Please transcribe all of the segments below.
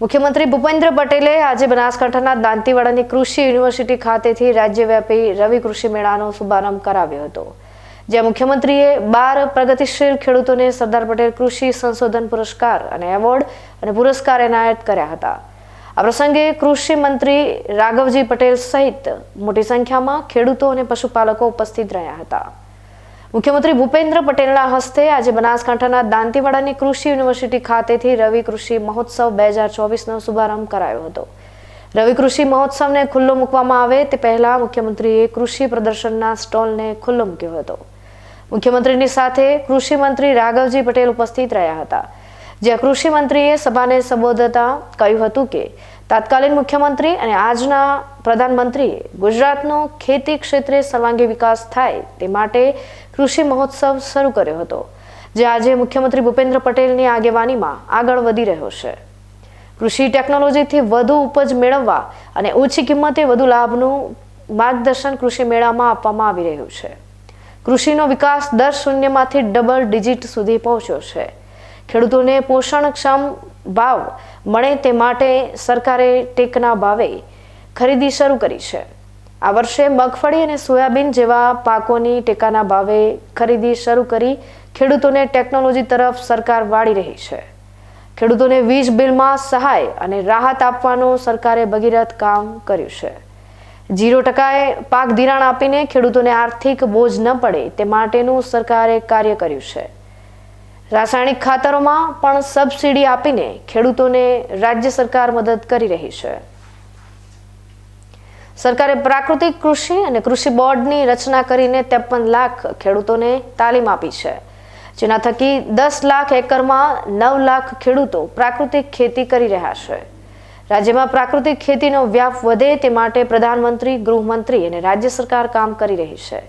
મુખ્યમંત્રી ભૂપેન્દ્ર પટેલે આજે બનાસકાંઠાના દાંતીવાડાની કૃષિ યુનિવર્સિટી ખાતેથી રાજ્યવ્યાપી રવિ કૃષિ મેળાનો શુભારંભ કરાવ્યો હતો, જ્યાં મુખ્યમંત્રીએ બાર પ્રગતિશીલ ખેડૂતોને સરદાર પટેલ કૃષિ સંશોધન પુરસ્કાર અને એવોર્ડ અને પુરસ્કાર એનાયત કર્યા હતા. આ પ્રસંગે કૃષિ મંત્રી રાઘવજી પટેલ સહિત મોટી સંખ્યામાં ખેડૂતો અને પશુપાલકો ઉપસ્થિત રહ્યા હતા. મુખ્યમંત્રી ભૂપેન્દ્ર પટેલના હસ્તે આજે બનાસકાંઠાના દાંતીવાડાની કૃષિ યુનિવર્સિટી ખાતેથી રવિ કૃષિ મહોત્સવ બે હજાર ચોવીસનો શુભારંભ કરાયો હતો. રવિ કૃષિ મહોત્સવને ખુલ્લો મૂકવામાં આવે તે પહેલા મુખ્યમંત્રીએ કૃષિ પ્રદર્શનના સ્ટોલને ખુલ્લો મૂક્યો હતો. મુખ્યમંત્રીની સાથે કૃષિ મંત્રી રાઘવજી પટેલ ઉપસ્થિત રહ્યા હતા. જ્યાં કૃષિ મંત્રીએ સભાને સંબોધતા કહ્યું હતું કે તાત્કાલિન મુખ્યમંત્રી અને આજના પ્રધાનમંત્રીએ ગુજરાતનો ખેતી ક્ષેત્રે સર્વાંગી વિકાસ થાય તે માટે કૃષિ મહોત્સવ શરૂ કર્યો હતો, જે આજે મુખ્યમંત્રી ભૂપેન્દ્ર પટેલની આગેવાનીમાં આગળ વધી રહ્યો છે. કૃષિ ટેકનોલોજીથી વધુ ઉપજ મેળવવા અને ઓછી કિંમતે વધુ લાભનું માર્ગદર્શન કૃષિ મેળામાં આપવામાં આવી રહ્યું છે. કૃષિનો વિકાસ દર શૂન્યમાંથી ડબલ ડિજિટ સુધી પહોંચ્યો છે. ખેડૂતોને પોષણક્ષમ ભાવ મળે તે માટે સરકારે ટેકના ભાવે ખરીદી શરૂ કરી છે. આ વર્ષે મગફળી અને સોયાબીન જેવા પાકોની ટેકાના ભાવે ખરીદી શરૂ કરી ખેડૂતોને ટેકનોલોજી તરફ સરકાર વાળી રહી છે. ખેડૂતોને વીજ બિલમાં સહાય અને રાહત આપવાનું સરકારે ભગીરથ કામ કર્યું છે. જીરો ટકાએ પાક ધિરાણ આપીને ખેડૂતોને આર્થિક બોજ ન પડે તે માટેનું સરકારે કાર્ય કર્યું છે. રાસાયણિક ખાતરોમાં પણ સબસિડી આપીને ખેડૂતોને રાજ્ય સરકાર મદદ કરી રહી છે. સરકારે પ્રાકૃતિક કૃષિ અને કૃષિ બોર્ડની રચના કરીને ત્રેપન લાખ ખેડૂતોને તાલીમ આપી છે. જેના થકી દસ લાખ એકરમાં નવ લાખ ખેડૂતો પ્રાકૃતિક ખેતી કરી રહ્યા છે. રાજ્યમાં પ્રાકૃતિક ખેતીનો વ્યાપ વધે તે માટે પ્રધાનમંત્રી, ગૃહમંત્રી અને રાજ્ય સરકાર કામ કરી રહી છે.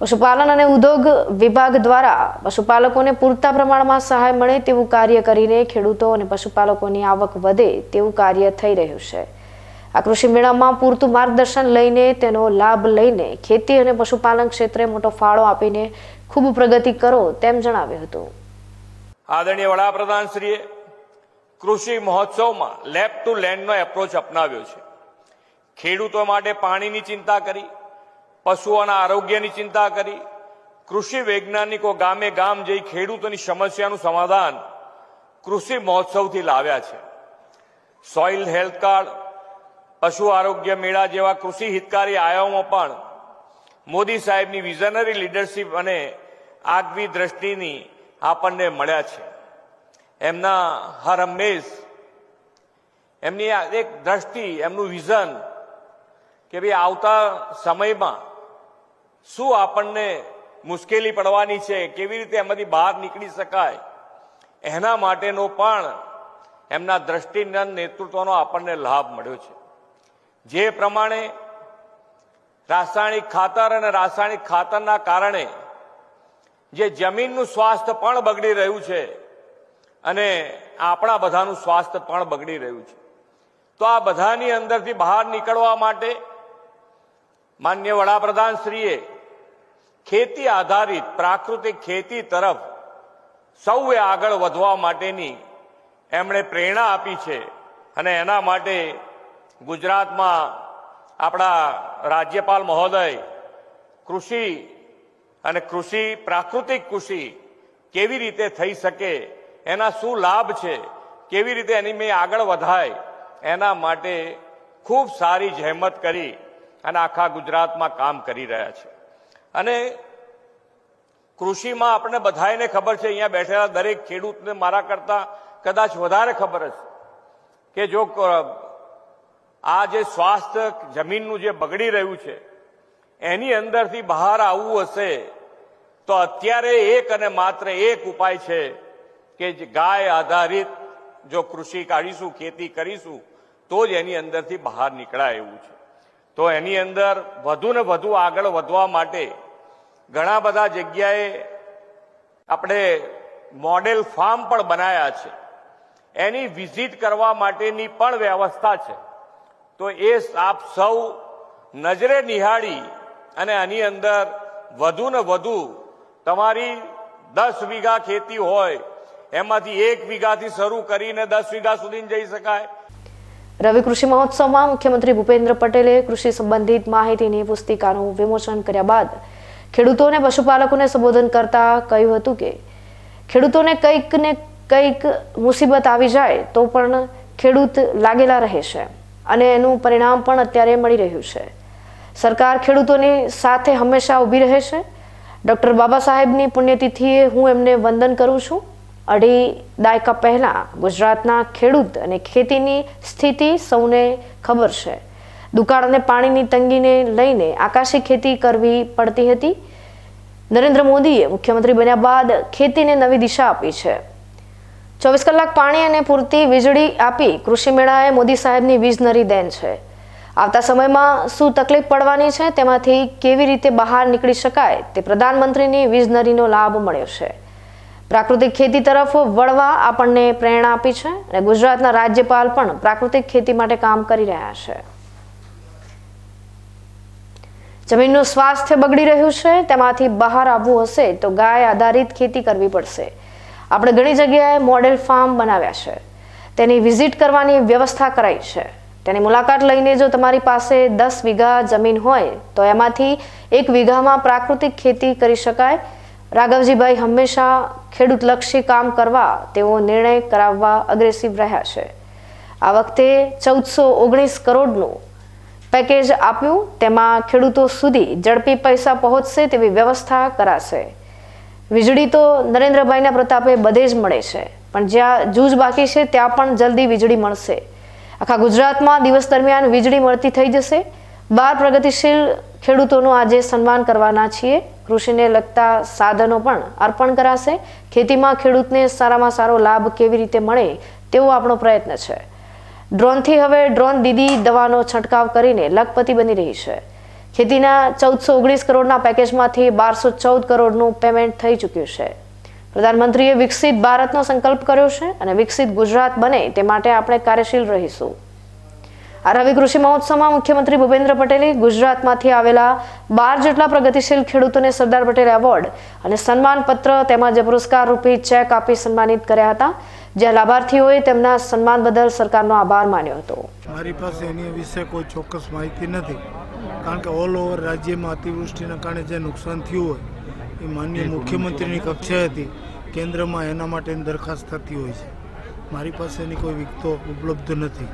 પશુપાલન અને ઉદ્યોગ વિભાગ દ્વારા પશુપાલકોને પૂરતા પ્રમાણમાં સહાય મળે તેવું કાર્ય કરીને ખેડૂતો અને પશુપાલકોની આવક વધે તેવું કાર્ય થઈ રહ્યું છે. આ કૃષિ મેળામાં પૂરતું માર્ગદર્શન લઈને તેનો લાભ લઈને ખેતી અને પશુપાલન ક્ષેત્રે મોટો ફાળો આપીને ખૂબ પ્રગતિ કરો તેમ જણાવ્યું હતું. આદરણીય વડાપ્રધાનશ્રીએ કૃષિ મહોત્સવમાં લેબ ટુ લેન્ડનો એપ્રોચ અપનાવ્યો છે. ખેડૂતો માટે પાણીની ચિંતા કરી પશુઓના આરોગ્યની ચિંતા કરી. કૃષિ વૈજ્ઞાનિકો ગામે ગામ જઈ ખેડૂતોની સમસ્યાનું સમાધાન કૃષિ મહોત્સવથી લાવ્યા છે. સોઇલ હેલ્થ કાર્ડ, પશુ આરોગ્ય મેળા જેવા કૃષિ હિતકારી આયામો પણ મોદી સાહેબની વિઝનરી લીડરશીપ અને આગવી દ્રષ્ટિની આપણને મળ્યા છે. એમના હર હંમેશ એમની એક દ્રષ્ટિ, એમનું વિઝન કે ભાઈ આવતા સમયમાં શું આપણને મુશ્કેલી પડવાની છે? કેવી રીતે એમાંથી બહાર નીકળી શકાય? એના માટેનો પણ એમના દ્રષ્ટિનંદ નેતૃત્વનો આપણને લાભ મળ્યો છે. જે પ્રમાણે રાસાયણિક ખાતર અને રાસાયણિક ખાતરના કારણે જે જમીનનું સ્વાસ્થ્ય પણ બગડી રહ્યું છે અને આપણા બધાનું સ્વાસ્થ્ય પણ બગડી રહ્યું છે. તો આ બધાની અંદરથી બહાર નીકળવા માટે માન્ય વડાપ્રધાન શ્રીએ ખેતી આધારિત, પ્રાકૃતિક ખેતી તરફ સૌએ આગળ વધવા માટેની એમણે પ્રેરણા આપી છે અને એના માટે ગુજરાતમાં આપણા રાજ્યપાલ મહોદય કૃષિ અને કૃષિ, પ્રાકૃતિક કૃષિ કેવી રીતે થઈ શકે, એના શું લાભ છે, કેવી રીતે એની મેં આગળ વધાય, એના માટે ખૂબ સારી જહેમત કરી અને આખા ગુજરાતમાં કામ કરી રહ્યા છે. અને કૃષિમાં આપણે બધાને ખબર છે, અહીંયા બેઠેલા દરેક ખેડૂતને મારા કરતા કદાચ વધારે ખબર હશે કે જો આ જે સ્વાસ્થ્ય જમીનનું જે બગડી રહ્યું છે, એની અંદરથી બહાર આવવું હશે, તો અત્યારે એક અને માત્ર એક ઉપાય છે કે ગાય આધારિત જો કૃષિ કાઢીશું, ખેતી કરીશું, તો જ એની અંદરથી બહાર નીકળાય એવું છે. તો એની અંદર વધુ ને વધુ આગળ વધવા માટે ઘણા બધા જગ્યાએ આપણે મોડેલ ફાર્મ પણ બનાવ્યા છે. એની વિઝિટ કરવા માટેની પણ વ્યવસ્થા છે. તો એ આપ સૌ નજરે નિહાળી અને આની અંદર વધુ ને વધુ તમારી દસ વીઘા ખેતી હોય, એમાંથી એક વીઘાથી શરૂ કરીને દસ વીઘા સુધી જઈ શકાય. રવિ કૃષિ મહોત્સવમાં મુખ્યમંત્રી ભૂપેન્દ્ર પટેલે કૃષિ સંબંધિત માહિતીની પુસ્તિકાનું વિમોચન કર્યા બાદ ખેડૂતોને પશુપાલકોને સંબોધન કરતા કહ્યું હતું કે, ખેડૂતોને કંઈક ને કંઈક મુસીબત આવી જાય તો પણ ખેડૂત લાગેલા રહે છે અને એનું પરિણામ પણ અત્યારે મળી રહ્યું છે. સરકાર ખેડૂતોની સાથે હંમેશા ઊભી રહે છે. ડૉક્ટર બાબા સાહેબની પુણ્યતિથિએ હું એમને વંદન કરું છું. અઢી દાયકા પહેલાં ગુજરાતના ખેડૂત અને ખેતીની સ્થિતિ સૌને ખબર છે. દુકાળ અને પાણીની તંગીને લઈને આકાશી ખેતી કરવી પડતી હતી. નરેન્દ્ર મોદીએ મુખ્યમંત્રી બન્યા બાદ ખેતીને નવી દિશા આપી છે. ચોવીસ કલાક પાણી અને પૂરતી વીજળી આપી કૃષિ મેળાએ મોદી સાહેબની વીજનરી દેન છે. આવતા સમયમાં શું તકલીફ પડવાની છે, તેમાંથી કેવી રીતે બહાર નીકળી શકાય તે પ્રધાનમંત્રીની વીજનરીનો લાભ મળ્યો છે. પ્રાકૃતિક ખેતી તરફ વળવા આપણને પ્રેરણા આપી છે અને ગુજરાતના રાજ્યપાલ પણ પ્રાકૃતિક ખેતી માટે કામ કરી રહ્યા છે. જમીનનું સ્વાસ્થ્ય બગડી રહ્યું છે, તેમાંથી બહાર આવવું હશે તો ગાય આધારિત ખેતી કરવી પડશે. આપણે ઘણી જગ્યાએ મોડેલ ફાર્મ બનાવ્યા છે. તેની વિઝિટ કરવાની વ્યવસ્થા કરાઈ છે. તેની મુલાકાત લઈને જો તમારી પાસે દસ વીઘા જમીન હોય, તો એમાંથી એક વીઘામાં પ્રાકૃતિક ખેતી કરી શકાય. રાઘવજીભાઈ હંમેશા ખેડૂતલક્ષી કામ કરવા તેઓ નિર્ણય કરાવવા અગ્રેસિવ રહ્યા છે. આ વખતે ચૌદસો ઓગણીસ કરોડનું પેકેજ આપ્યું, તેમાં ખેડૂતો સુધી ઝડપી પૈસા પહોંચશે તેવી વ્યવસ્થા કરાશે. વીજળી તો નરેન્દ્રભાઈના પ્રતાપે બધે જ મળે છે, પણ જ્યાં જૂજ બાકી છે ત્યાં પણ જલ્દી વીજળી મળશે. આખા ગુજરાતમાં દિવસ દરમિયાન વીજળી મળતી થઈ જશે. બાર પ્રગતિશીલ ખેડૂતોનું આજે સન્માન કરવાના છીએ. કૃષિને લગતા સાધનો પણ અર્પણ કરાશે. ખેતીમાં ખેડૂતને સારામાં સારો લાભ કેવી રીતે મળે તેવો આપણો પ્રયત્ન છે. ડ્રોનથી હવે ડ્રોન દીદી દવાનો છંટકાવ કરીને લખપતિ બની રહી છે. ખેતીના ચૌદસો ઓગણીસ કરોડના પેકેજમાંથી બારસો ચૌદ કરોડનું પેમેન્ટ થઈ ચૂક્યું છે. પ્રધાનમંત્રીએ વિકસિત ભારતનો સંકલ્પ કર્યો છે અને વિકસિત ગુજરાત બને તે માટે આપણે કાર્યશીલ રહીશું. આ રવિ કૃષિ મહોત્સવમાં મુખ્યમંત્રી ભૂપેન્દ્ર પટેલે ગુજરાતમાંથી આવેલા બાર જેટલા પ્રગતિશીલ ખેડૂતોને સરદાર પટેલ એવોર્ડ અને સન્માનપત્ર તેમજ પુરસ્કાર રૂપી ચેક આપી સન્માનિત કર્યા હતા. જ્યાં લાભાર્થીઓએ તેમના સન્માન બદલ સરકારનો આભાર માન્યો હતો. મારી પાસે એની વિશે કોઈ ચોક્કસ માહિતી નથી. કારણ કે ઓલ ઓવર રાજ્યમાં અતિવૃષ્ટિના કારણે જે નુકસાન થયું હોય, એ માન્ય મુખ્યમંત્રીની કક્ષાએથી કેન્દ્રમાં એના માટેની દરખાસ્ત થતી હોય છે. મારી પાસે એની કોઈ વિગતો ઉપલબ્ધ નથી.